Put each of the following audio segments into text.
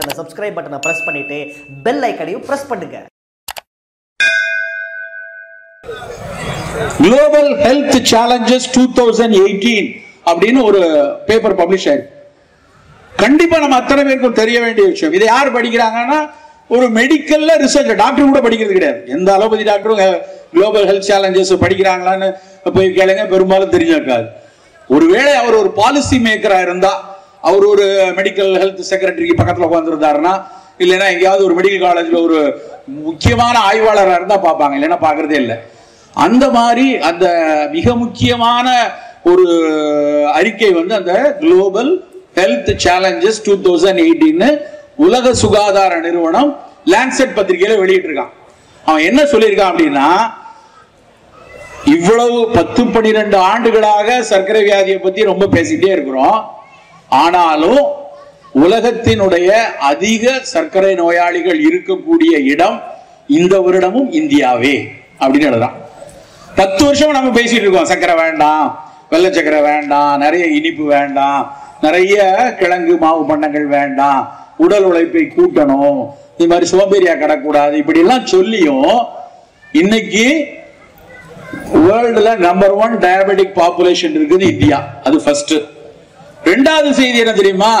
அந்த சப்ஸ்கிரைப் பட்டனை ப்ரெஸ் பண்ணிட்டு பெல் ஐக்கனையும் ப்ரெஸ் பண்ணுங்க. Global health challenges two thousand eighteen அப்படின்னு ஒரு பேப்பர் பப்ளிஷ் ஆயிருக்கு. கண்டிப்பா நம்ம அத்தனை பேருக்கும் தெரிய வேண்டிய விஷயம். இதை யார் படிக்கிறாங்கன்னா ஒரு மெடிக்கல்ல ரிசர்ச் டாக்டர் கூட படிக்கிறது கிடையாது. எந்த அலோபதி டாக்டரும் குளோபல் ஹெல்த் சேலஞ்சஸ் படிக்கிறாங்களான்னு போய் கேளுங்க பெரும்பாலும் தெரிஞ்சிருக்காது. ஒருவேளை அவர் ஒரு பாலிசி மேக்கரா இருந்தா அவர் ஒரு மெடிக்கல் ஹெல்த் செக்ரட்டரிக்கு பக்கத்தில் உட்காந்துருந்தாருன்னா இல்லைன்னா எங்கேயாவது ஒரு மெடிக்கல் காலேஜில் ஒரு முக்கியமான ஆய்வாளராக இருந்தால் பார்ப்பாங்க இல்லைன்னா பார்க்கறதே இல்லை. அந்த மாதிரி அந்த மிக முக்கியமான ஒரு அறிக்கை வந்து அந்த global health challenges two thousand எயிட்டீன்னு உலக சுகாதார நிறுவனம் லேண்ட்செட் பத்திரிகையில வெளியிட்டிருக்கான். அவன் என்ன சொல்லியிருக்கான் அப்படின்னா இவ்வளவு பத்து பன்னிரெண்டு ஆண்டுகளாக சர்க்கரை வியாதியை பத்தி ரொம்ப பேசிட்டே இருக்கிறோம். ஆனாலும் உலகத்தினுடைய அதிக சர்க்கரை நோயாளிகள் இருக்கக்கூடிய இடம் இந்த வருடமும் இந்தியாவே அப்படின்னு எழுதுறான். பத்து வருஷம் நம்ம பேசிட்டு இருக்கோம். சர்க்கரை வேண்டாம் வெள்ளை சர்க்கரை வேண்டாம் நிறைய இனிப்பு வேண்டாம் நிறைய கிழங்கு மாவு பண்ணங்கள் வேண்டாம் உடல் உழைப்பை கூட்டணும் இது மாதிரி சோம்பேறியா கிடக்கூடாது இப்படி எல்லாம் சொல்லியும் இன்னைக்கு வேர்ல்டுல நம்பர் ஒன் டயபெட்டிக் பாப்புலேஷன் இருக்குது இந்தியா. அது ஃபர்ஸ்ட் ரெண்டாவது செய்தி என்ன தெரியுமா?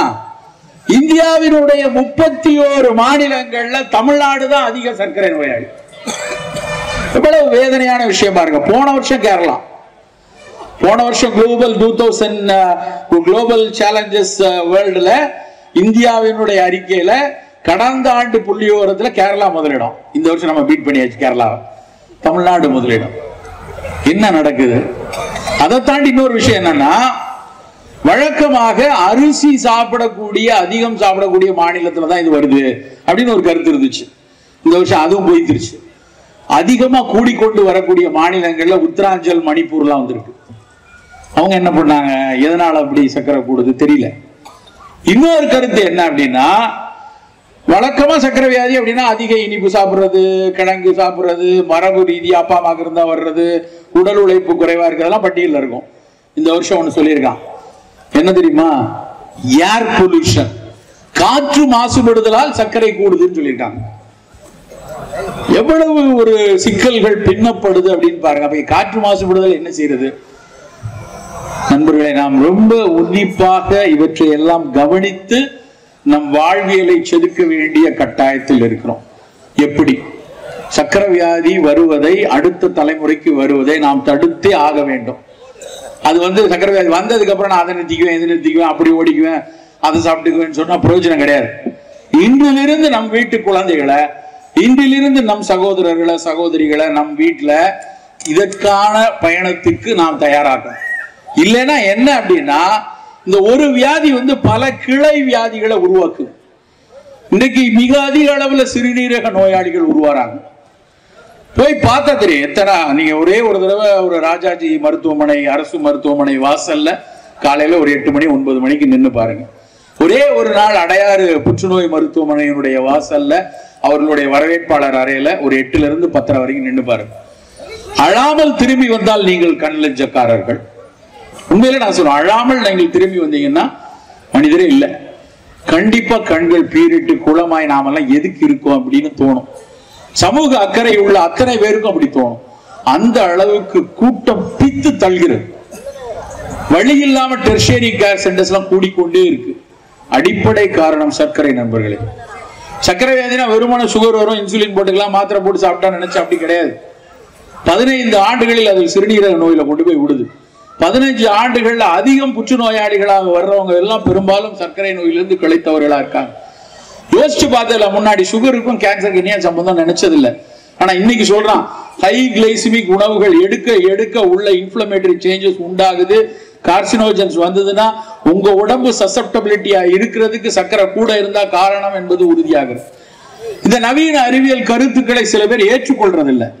இந்தியாவினுடைய முப்பத்தி ஓரு மாநிலங்கள்ல தமிழ்நாடு தான் அதிக சர்க்கரை நோயாளி. எவ்வளவு வேதனையான விஷயம் பாருங்க. போன வருஷம் கேரளா. போன வருஷம் global two thousand global challenges வேர்ல்டுல இந்தியாவினுடைய அறிக்கையில கடந்த ஆண்டு புள்ளியோரத்துல கேரளா முதலிடம். இந்த வருஷம் நம்ம பீட் பண்ணியாச்சு கேரளாவை தமிழ்நாடு முதலிடம். என்ன நடக்குது? அதை தாண்டி இன்னொரு விஷயம் என்னன்னா வழக்கமாக அரிசி சாப்பிடக்கூடிய அதிகம் சாப்பிடக்கூடிய மாநிலத்துல தான் இது வருது அப்படின்னு ஒரு கருத்து இருந்துச்சு. இந்த வருஷம் அதுவும் போய்த்திருச்சு. அதிகமா கூடிக்கொண்டு வரக்கூடிய மாநிலங்கள்ல உத்தராஞ்சல் மணிப்பூர்லாம் வந்திருக்கு. அவங்க என்ன பண்ணாங்க? எதனால அப்படி சக்கரை கூடுது தெரியல. இன்னொரு கருத்து என்ன அப்படின்னா வழக்கமா சக்கரை வியாதி அப்படின்னா அதிக இனிப்பு சாப்பிடுறது கிழங்கு சாப்பிடுறது மரபு ரீதியா அப்பா அம்மாக்கு இருந்தா வர்றது உடல் உழைப்பு குறைவா இருக்கிறதெல்லாம் பட்டியலில் இருக்கும். இந்த வருஷம் ஒண்ணு சொல்லியிருக்கான். என்ன தெரியுமா? ஏர் பொல்யூஷன் காற்று மாசுபடுதலால் சர்க்கரை கூடுதுன்னு சொல்லிட்டாங்க. எவ்வளவு ஒரு சிக்கல்கள் பின்னப்படுது அப்படின்னு பாருங்க. அப்ப காற்று மாசுபடுதல் என்ன செய்யறது? நண்பர்களை நாம் ரொம்ப உன்னிப்பாக இவற்றை எல்லாம் கவனித்து நம் வாழ்வியலை செதுக்க வேண்டிய கட்டாயத்தில் இருக்கிறோம். எப்படி? சக்கரவியாதி வருவதை அடுத்த தலைமுறைக்கு வருவதை நாம் தடுத்தே ஆக வேண்டும். அது வந்து சக்கர வியாதி நான் அதை நிறுத்திக்குவேன் இதை நிறுத்திக்குவேன் அப்படி ஓடிக்குவேன் அதை சாப்பிட்டுக்குவேன்னு சொன்னால் பிரயோஜனம் கிடையாது. இன்றிலிருந்து நம் வீட்டு குழந்தைகளை இன்றிலிருந்து நம் சகோதரர்களை சகோதரிகளை நம் வீட்டில் இதற்கான பயணத்துக்கு நாம் தயாராகும் இல்லைன்னா என்ன அப்படின்னா இந்த ஒரு வியாதி வந்து பல கிளை வியாதிகளை உருவாக்கும் இன்றைக்கு மிக அதிக அளவில் சிறுநீரக நோயாளிகள் உருவாராங்க போய் பார்த்தா தெரியும். எத்தனை நீங்க ஒரே ஒரு தடவை ஒரு ராஜாஜி மருத்துவமனை அரசு மருத்துவமனை வாசல்ல காலையில ஒரு எட்டு மணி ஒன்பது மணிக்கு நின்று பாருங்க. ஒரே ஒரு நாள் அடையாறு புற்றுநோய் மருத்துவமனையினுடைய வாசல்ல அவர்களுடைய வரவேற்பாளர் அறையில ஒரு எட்டுல இருந்து பத்தரை வரைக்கும் நின்று பாருங்க. அழாமல் திரும்பி வந்தால் நீங்கள் கண் லஞ்சக்காரர்கள். உண்மையில நான் சொல்றேன் அழாமல் நீங்கள் திரும்பி வந்தீங்கன்னா மனிதரே இல்லை. கண்டிப்பா கண்கள் பீரிட்டு குளமாய் நாமெல்லாம் எதுக்கு இருக்கோம் அப்படின்னு தோணும். சமூக அக்கறை உள்ள அத்தனை பேருக்கும் அப்படி தோணும். அந்த அளவுக்கு கூட்டம் பித்து தள்கிறது வழி இல்லாம டெர்ஷரி கேர் சென்டர்ஸ் எல்லாம் கூடிக்கொண்டே இருக்கு. அடிப்படை காரணம் சர்க்கரை நண்பர்களே. சர்க்கரை வியாதினா வெறுமான சுகர் வரும் இன்சுலின் போட்டுக்கலாம் மாத்திரை போட்டு சாப்பிட்டா நினைச்சா அப்படி கிடையாது. பதினைந்து ஆண்டுகளில் அது சிறுநீரக நோயில கொண்டு போய் விடுது. பதினஞ்சு ஆண்டுகள்ல அதிகம் புற்றுநோயாளிகளாக வர்றவங்க எல்லாம் பெரும்பாலும் சர்க்கரை நோயிலிருந்து கிளைத்தவர்களா இருக்காங்க. யோசிச்சு பார்த்ததுல முன்னாடி சுகருக்கும் கேன்சருக்கு இனியா சம்பந்தம் நினைச்சது ஆனா இன்னைக்கு சொல்றான் ஹை கிளைசிமிக் உணவுகள் எடுக்க எடுக்க உள்ள இன்ஃபிளமேட்டரி சேஞ்சஸ் உண்டாகுது. கார்சினோஜன்ஸ் வந்ததுன்னா உங்க உடம்பு சசப்டபிலிட்டியா இருக்கிறதுக்கு சக்கரை கூட இருந்தா காரணம் என்பது உறுதியாகிறது. இந்த நவீன அறிவியல் கருத்துக்களை சில பேர் ஏற்றுக்கொள்றதில்லை.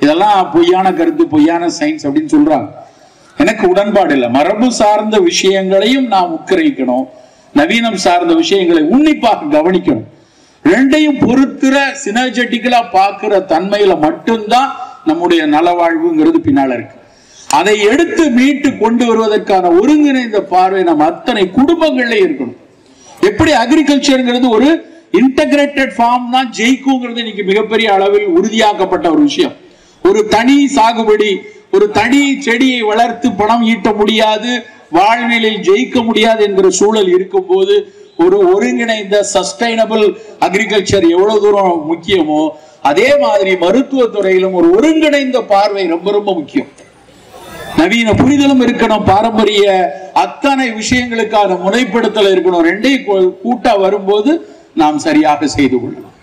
இதெல்லாம் பொய்யான கருத்து பொய்யான சயின்ஸ் அப்படின்னு சொல்றாங்க. எனக்கு உடன்பாடு இல்லை. மரபு சார்ந்த விஷயங்களையும் நாம் உட்கிரகிக்கணும். நவீனம் சார்ந்த விஷயங்களை உன்னிப்பாக கவனிக்கணும். ரெண்டையும் பொறுத்துற சினர்ஜெட்டிக்கலா பார்க்கிற தன்மையில மட்டும்தான் நம்முடைய நலவாழ்வுங்கிறது பின்னால இருக்கு. அதை எடுத்து மீட்டு கொண்டு வருவதற்கான ஒருங்கிணைந்த பார்வை நம்ம அத்தனை குடும்பங்கள்ல இருக்கணும். எப்படி அக்ரிகல்ச்சருங்கிறது ஒரு இன்டகிரேட்டட் ஃபார்ம் தான் ஜெயிக்குங்கிறது இன்னைக்கு மிகப்பெரிய அளவில் உறுதியாக்கப்பட்ட ஒரு விஷயம். ஒரு தனி சாகுபடி ஒரு தனி செடியை வளர்த்து பணம் ஈட்ட முடியாது வாழ்வியலில் ஜெயிக்க முடியாது என்கிற சூழல் இருக்கும்போது ஒரு ஒருங்கிணைந்த சஸ்டைனபிள் அக்ரிகல்ச்சர் எவ்வளவு தூரம் முக்கியமோ அதே மாதிரி மருத்துவ துறையிலும் ஒரு ஒருங்கிணைந்த பார்வை ரொம்ப ரொம்ப முக்கியம். நவீன புரிதலும் இருக்கணும் பாரம்பரிய அத்தனை விஷயங்களுக்கான முனைப்படுத்தல் இருக்கணும். ரெண்டையும் கூட்டா வரும்போது நாம் சரியாக செய்து கொள்ளலாம்.